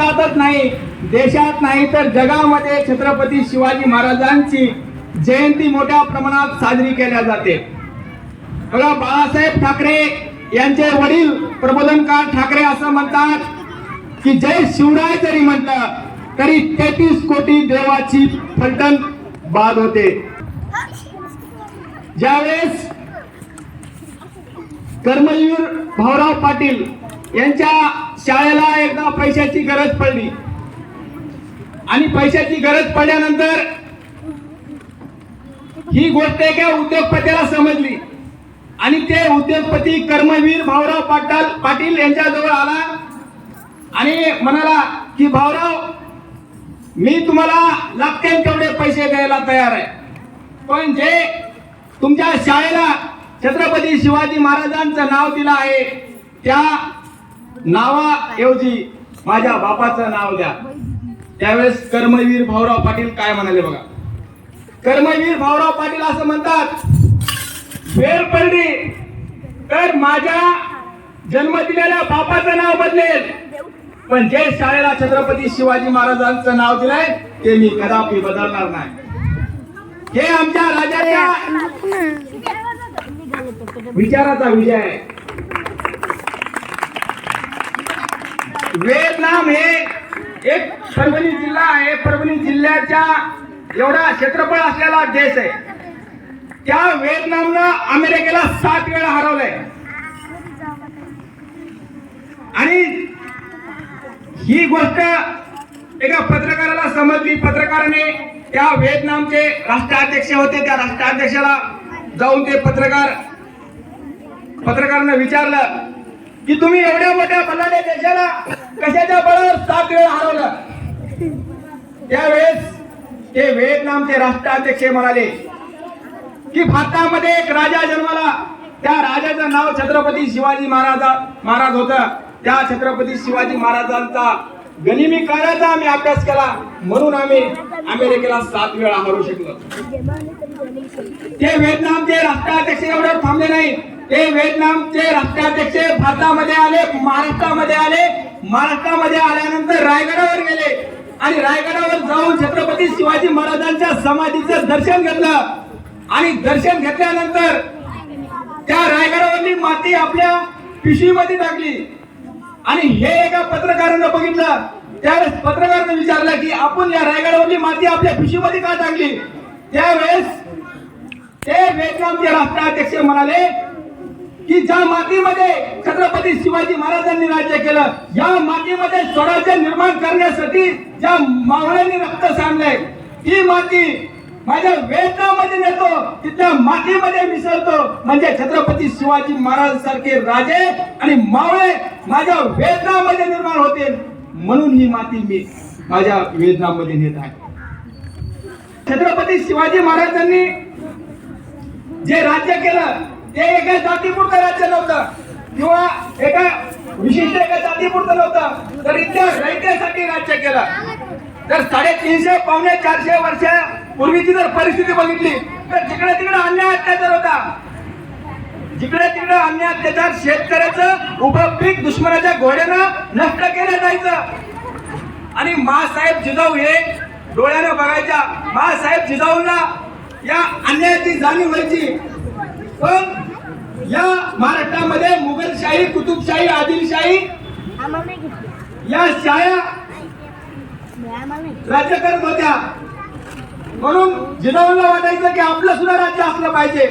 भारतातच नाही देशात नाही तर जगामध्ये छत्रपती शिवाजी महाराजांची जयंती मोठ्या प्रमाणात साजरी केल्या जाते. बघा बाळासाहेब ठाकरे यांचे वडील प्रबोधनकार ठाकरे असं म्हणतात की जय शिवराय जरी म्हटलं तरी तेहतीस कोटी देवाची फलटण बाद होते. ज्यावेळेस कर्मवीर भाऊराव पाटील यांच्या शाळेला एकदा पैशाची गरज पडली. आणि पैशाची गरज पडल्यानंतर ही गोष्ट एका उद्योगपतीला समजली. आणि ते उद्योगपती कर्मवीर भाऊराव पाटाल पाटील यांच्याजवळ आला. आणि म्हणाला की भाऊराव मी तुम्हाला लागतील तेवढे पैसे द्यायला तयार आहे. पण जे तुमच्या शाळेला छत्रपती शिवाजी महाराजांचं नाव दिलं आहे त्या नावाऐवजी माझ्या बापाचं नाव द्या. त्यावेळेस कर्मवीर भाऊराव पाटील काय म्हणाले बघा. कर्मवीर भाऊराव पाटील असं म्हणतात वेळ पडली तर माझ्या जन्म दिलेल्या बापाचं नाव बदलेल. पण जे शाळेला छत्रपती शिवाजी महाराजांचं नाव दिलंय ते मी कदापि बदलणार नाही. हे आमच्या राजाच्या विचाराचा विजय आहे. व्हिएतनाम हे एक परभणी जिल्हा आहे. परभणी जिल्ह्याच्या एवढा क्षेत्रफळ असलेला देश आहे. त्या व्हिएतनामनं अमेरिकेला सात वेळा हरवलंय. आणि ही गोष्ट एका पत्रकाराला समजली. पत्रकाराने त्या व्हिएतनामचे राष्ट्राध्यक्ष होते. त्या राष्ट्राध्यक्षाला जाऊन ते पत्रकार पत्रकारांना विचारलं. की तुम्ही एवढ्या मोठ्या बलाढ्य देशाला कशाच्या बळावर सात वेळा हरवलं? त्यावेळेस ते व्हिएतनामचे राष्ट्राध्यक्ष म्हणाले की भारतामध्ये एक राजा जन्माला. त्या राजाचं नाव छत्रपती शिवाजी महाराजा महाराज होत. त्या छत्रपती शिवाजी महाराजांचा गनिमी काळाचा आम्ही अभ्यास केला. म्हणून आम्ही अमेरिकेला सात वेळा हरू शकलो. ते व्हिएतनामचे राष्ट्राध्यक्ष एवढ्यावर थांबले नाही ते व्हिएतनामचे राष्ट्राध्यक्ष भारतामध्ये आले महाराष्ट्रामध्ये आले. महाराष्ट्रामध्ये आल्यानंतर रायगडावर गेले. आणि रायगडावर जाऊन छत्रपती शिवाजी महाराजांच्या समाधीचं दर्शन घेतलं. आणि दर्शन घेतल्यानंतर त्या रायगडावरली माती आपल्या पिशवीमध्ये टाकली. आणि हे एका पत्रकारानं बघितलं. त्यावेळेस पत्रकारानं विचारलं की आपण या रायगडावरली माती आपल्या पिशवीमध्ये का टाकली? त्यावेळेस ते व्हिएतनामचे राष्ट्राध्यक्ष म्हणाले की ज्या मातीमध्ये छत्रपती शिवाजी महाराजांनी राज्य केलं या मातीमध्ये स्वराज्य निर्माण करण्यासाठी ज्या मावळ्यांनी रक्त सांडलंय ती माती माझ्या वेदनामध्ये नेतो तिथल्या मातीमध्ये मिसळतो. म्हणजे छत्रपती शिवाजी महाराज सारखे राजे आणि मावळे माझ्या वेदनामध्ये निर्माण होतील. म्हणून ही माती मी माझ्या वेदनामध्ये नेत आहे. छत्रपती शिवाजी महाराजांनी जे राज्य केलं ते एका जातीपुरतं राज्य नव्हतं. किंवा एका विशिष्ट एका जातीपुरतं नव्हतं. तर इथल्या रयतेसाठी राज्य केलं. तर साडेतीनशे पावणे चारशे वर्षापूर्वीची जर परिस्थिती बघितली तर जिकडे तिकडे अन्याय अत्याचार होता. जिकडे तिकडे अन्याय अत्याचार शेतकऱ्याचं उभं पीक दुश्मनाच्या घोड्यानं नष्ट केलं जायचं. आणि मासाहेब जिजाऊ हे डोळ्यानं बघायच्या. मासाहेब जिजाऊला या अन्यायाची जाणीव व्हायची. पण या महाराष्ट्रामध्ये मुघलशाही कुतुबशाही आदिलशाही या शाळा राज्य करत होत्या. म्हणून जिजाऊला वाटायचं की आपलं सुद्धा राज्य असलं पाहिजे.